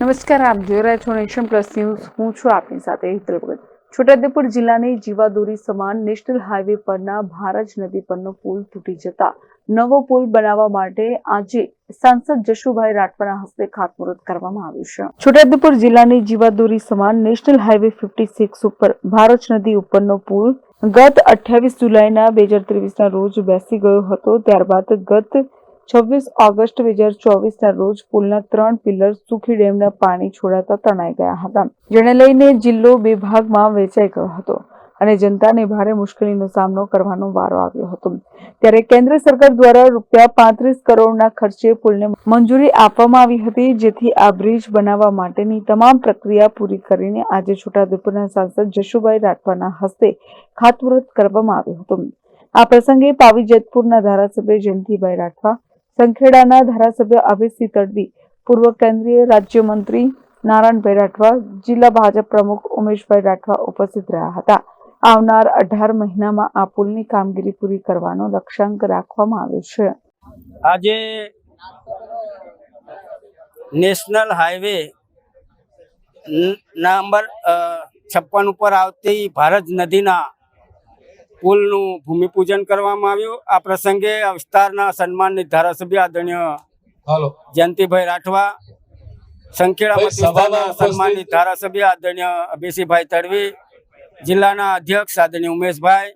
નમસ્કાર, આપ જોઈ રહ્યા છો નેશન પ્લસ ન્યૂઝ. હું છું આપની સાથે હિતલ ભગત. છોટાઉદેપુર જિલ્લાની જીવાદોરી સમાન નેશનલ હાઈવે પરના ભારજ નદી પરનો પુલ તૂટી જતા નવો પુલ બનાવવા માટે આજે સાંસદ જશુભાઈ રાઠવાના હસ્તે ખાતમુહૂર્ત કરવામાં આવ્યું છે. છોટાઉદેપુર જિલ્લાની જીવાદોરી સમાન નેશનલ હાઈવે ફિફ્ટી સિક્સ ઉપર ભારજ નદી ઉપરનો પુલ ગત અઠ્યાવીસ જુલાઈના બે હજાર ત્રેવીસના રોજ બેસી ગયો હતો. ત્યારબાદ ગત છવ્વીસ ઓગસ્ટ બે હજાર ચોવીસના રોજ પુલના ત્રણ પિલર સુખી ડેમના પાણી છોડાતા તણાઈ ગયા હતા. જેને લઈને જિલ્લો બે ભાગમાં વેચાઈ ગયો હતો અને જનતાને ભારે મુશ્કેલીનો સામનો કરવાનો વારો આવ્યો હતો. ત્યારે કેન્દ્ર સરકાર દ્વારા રૂપિયા પાંત્રીસ કરોડના ખર્ચે પુલને મંજૂરી આપવામાં આવી હતી, જેથી આ બ્રિજ બનાવવા માટેની તમામ પ્રક્રિયા પૂરી કરીને આજે છોટાઉદેપુરના સાંસદ જશુભાઈ રાઠવાના હસ્તે ખાતમુહૂર્ત કરવામાં આવ્યું હતું. આ પ્રસંગે પાવી જેતપુરના ધારાસભ્ય જયંતિભાઈ રાઠવા સંખેડાના ધારાસભ્ય અભયસિંહ તડવી, પૂર્વ કેન્દ્રીય રાજ્યમંત્રી નારાયણભાઈ રાઠવા, જિલ્લા ભાજપ પ્રમુખ ઉમેશભાઈ રાઠવા ઉપસ્થિત રહ્યા હતા. આવનાર અઢાર મહિનામાં આ પુલની કામગીરી પૂરી કરવાનો લક્ષ્યાંક રાખવામાં આવ્યો છે. આજે નેશનલ હાઈવે નંબર છપ્પન ઉપર આવતી ભારત નદીના પુલનું ભૂમિપૂજન કરવામાં આવ્યું. આ પ્રસંગે આ વિસ્તારના સન્માનિત ધારાસભ્ય આદરણીય જયંતિભાઈ રાઠવા સંખેડા વિસ્તારના સન્માનિત ધારાસભ્ય આદરણીય અભિષીભાઈ તડવી જિલ્લાના અધ્યક્ષ આદરણીય ઉમેશભાઈ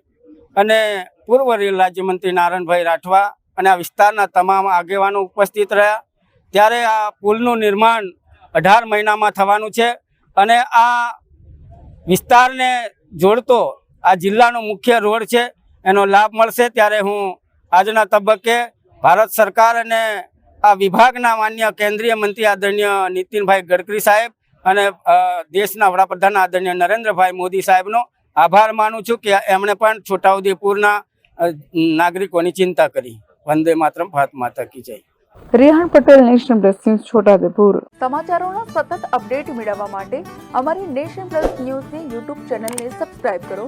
અને પૂર્વ રેલ રાજ્યમંત્રી નારાયણભાઈ રાઠવા અને આ વિસ્તારના તમામ આગેવાનો ઉપસ્થિત રહ્યા. ત્યારે આ પુલનું નિર્માણ અઢાર મહિનામાં થવાનું છે અને આ વિસ્તારને જોડતો આ જિલ્લાનો મુખ્ય રોડ છે. એનો લાભ મળશે ત્યારે હું આજના તબક્કે ભારત સરકાર અને આ વિભાગના માન્ય કેન્દ્રીય મંત્રી આદરણીય નીતિનભાઈ ગડકરી સાહેબ અને દેશના વડાપ્રધાન આદરણીય નરેન્દ્રભાઈ મોદી સાહેબનો આભાર માનું છું કે એમણે પણ છોટાઉદેપુરના નાગરિકોની ચિંતા કરી. વંદે માતરમ ભારત માતા કી જય. Rehan Patel national plus news Chhotaudepur. સમાચારોના સતત અપડેટ મેળવવા માટે અમારી નેશનલ પ્લસ ન્યૂઝની યુટ્યુબ ચેનલને સબસ્ક્રાઇબ કરો.